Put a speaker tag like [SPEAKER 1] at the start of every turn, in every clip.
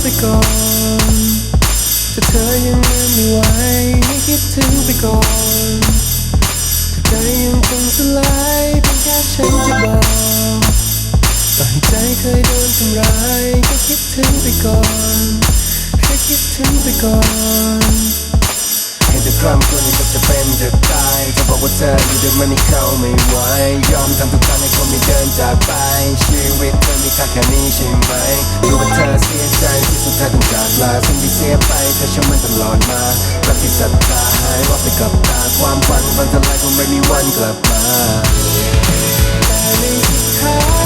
[SPEAKER 1] ไปก่อน ถ้าเธอยังลืมไหวไม่คิดถึงไปก่อนถ้าใจยังคงสลายเพียงแค่ฉันจะบอกตอนใจเคยโดนทำร้ายก็คิดถึงไปก่อน ให้คิดถึงไปก่อน
[SPEAKER 2] คร่ำครวญกับจะเป็นจะตายจะบอกว่าเธออยู่ด้วยมันนี่เข้าไม่ไหวยอมทำทุกทางให้คนไม่เดินจากไป ชีวิตเธอมีค่าแค่นี้ใช่ไหมรู้ว่าเธอเสียใจที่สุดท้ายต้องจากลาสิ่งที่เสียไปเธอชื่อมันตลอดมารักที่ศรัทธาหายวับไปกับตาความฝันฝันทลายคงไม่มีวันกลับมา
[SPEAKER 1] แต่ในสุดท้าย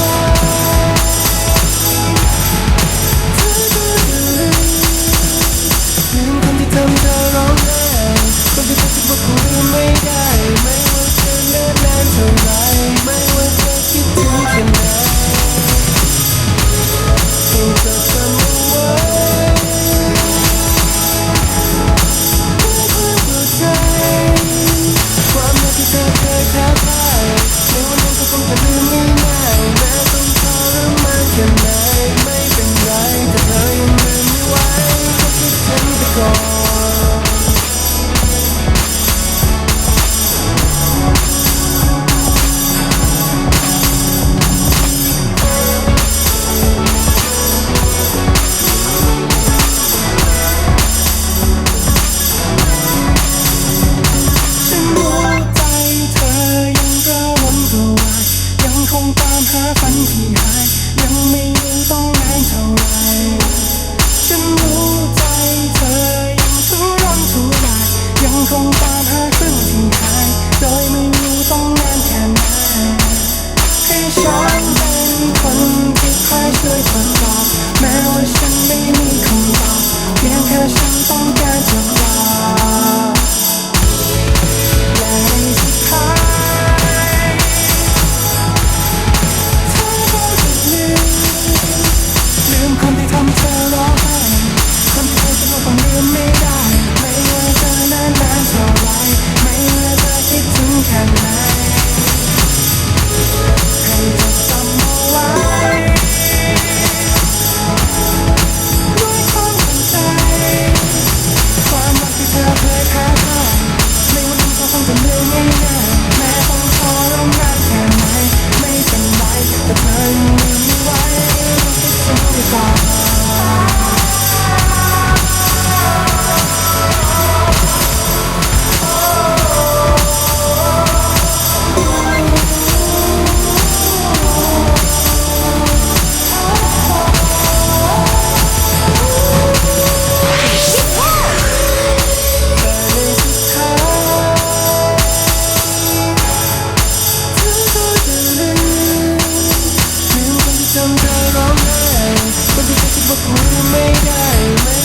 [SPEAKER 1] Who make it.